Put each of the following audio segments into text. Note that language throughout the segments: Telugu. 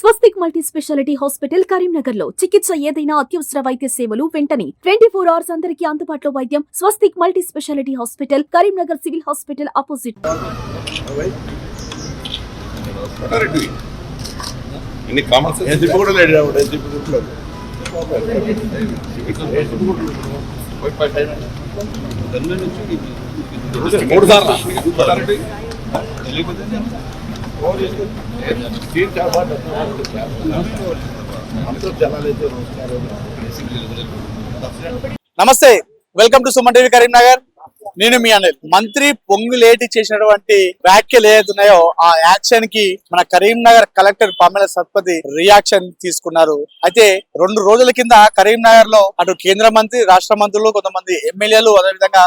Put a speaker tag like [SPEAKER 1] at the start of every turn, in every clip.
[SPEAKER 1] స్వస్తిక్ మల్టీ స్పెషాలిటీ హాస్పిటల్ కరీంనగర్లో చికిత్స ఏదైనా అత్యవసర వైద్య సేవలు వెంటనే ట్వంటీ ఫోర్ అవర్స్ అందరికీ అందుబాటులో వైద్యం. Swastik multi speciality hospital Karimnagar civil hospital opposite.
[SPEAKER 2] మూడు సార్లు.
[SPEAKER 3] నమస్తే welcome to Suman TV Karimnagar. నేను మీ అనిల్. మంత్రి పొంగులేటి చేసినటువంటి వ్యాఖ్యలు ఏదైతున్నాయో ఆ యాక్షన్కి మన Karimnagar collector Pamela Satpathy reaction తీసుకున్నారు. అయితే రెండు రోజుల కింద కరీంనగర్లో అటు కేంద్ర మంత్రి రాష్ట్ర మంత్రులు కొంతమంది ఎమ్మెల్యేలు అదేవిధంగా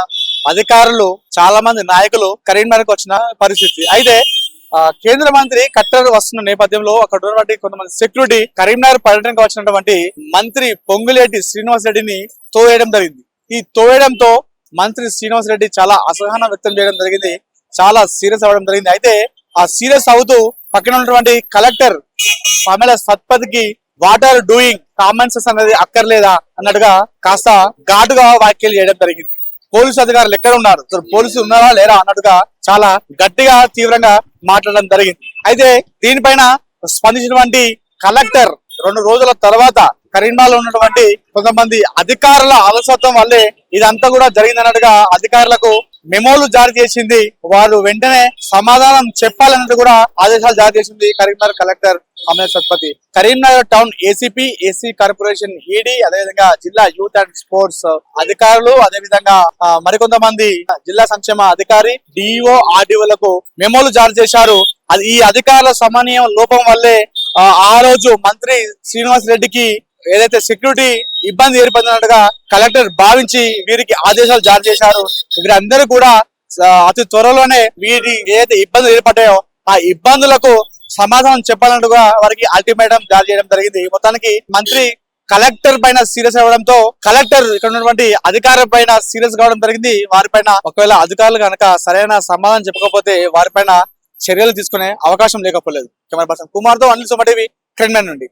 [SPEAKER 3] అధికారులు చాలా మంది నాయకులు కరీంనగర్కు వచ్చిన పరిస్థితి. అయితే కేంద్ర మంత్రి కట్టర్ వస్తున్న నేపథ్యంలో అక్కడ ఉన్నటువంటి కొంతమంది సెక్యూరిటీ కరీంనగర్ పర్యటనకు వచ్చినటువంటి మంత్రి పొంగులేటి శ్రీనివాస్ రెడ్డిని తోవేయడం జరిగింది. ఈ తోవేయడంతో మంత్రి శ్రీనివాస్ రెడ్డి చాలా అసహనం వ్యక్తం చేయడం జరిగింది. చాలా సీరియస్ అవ్వడం జరిగింది. అయితే ఆ సీరియస్ అవుతూ పక్కన ఉన్నటువంటి collector Pamela సత్పథికి what are doing common sense అనేది అక్కర్లేదా? అన్నట్టుగా కాస్త ఘాటుగా వ్యాఖ్యలు చేయడం జరిగింది. పోలీసు అధికారులు ఎక్కడ ఉన్నారు? పోలీసులు ఉన్నారా? లేరా? అన్నట్టుగా చాలా గట్టిగా తీవ్రంగా మాట్లాడడం జరిగింది. అయితే దీనిపైన స్పందించినటువంటి కలెక్టర్ రెండు రోజుల తర్వాత కరీంనగర్లో ఉన్నటువంటి కొంతమంది అధికారుల అలసత్వం వల్లే ఇదంతా కూడా జరిగిందన్నట్టుగా అధికారులకు మెమోలు జారీ చేసింది. వారు వెంటనే సమాధానం చెప్పాలన్నట్టు కూడా ఆదేశాలు జారీ చేసింది Karimnagar collector. Amesh Satpathy. Karimnagar town ACP AC corporation ED అదేవిధంగా జిల్లా యూత్ అండ్ స్పోర్ట్స్ అధికారులు అదేవిధంగా మరికొంతమంది జిల్లా సంక్షేమ అధికారి డిఓ ఆర్డీఓలకు మెమోలు జారీ చేశారు. అది ఈ అధికారుల సమన్వయం లోపం వల్లే ఆ, రోజు మంత్రి శ్రీనివాస్ రెడ్డికి ఏదైతే సెక్యూరిటీ ఇబ్బంది ఏర్పడినట్టుగా కలెక్టర్ భావించి వీరికి ఆదేశాలు జారీ చేశారు. వీరందరూ కూడా అతి త్వరలోనే వీరి ఏదైతే ఇబ్బందులు ఏర్పడ్డాయో ఆ ఇబ్బందులకు సమాధానం చెప్పాలన్నట్టుగా వారికి అల్టిమేటం జారీ చేయడం జరిగింది. మొత్తానికి మంత్రి కలెక్టర్ పైన సీరియస్ అవ్వడంతో కలెక్టర్ ఇక్కడ ఉన్నటువంటి అధికారుల పైన సీరియస్ కావడం జరిగింది. వారిపైన ఒకవేళ అధికారులు కనుక సరైన సమాధానం చెప్పకపోతే వారిపైన చర్యలు తీసుకునే అవకాశం లేకపోలేదు. కెమెరా పర్సన్ కుమార్తో అనిల్ సోమటివి క్రెడ్మెన్ నుండి.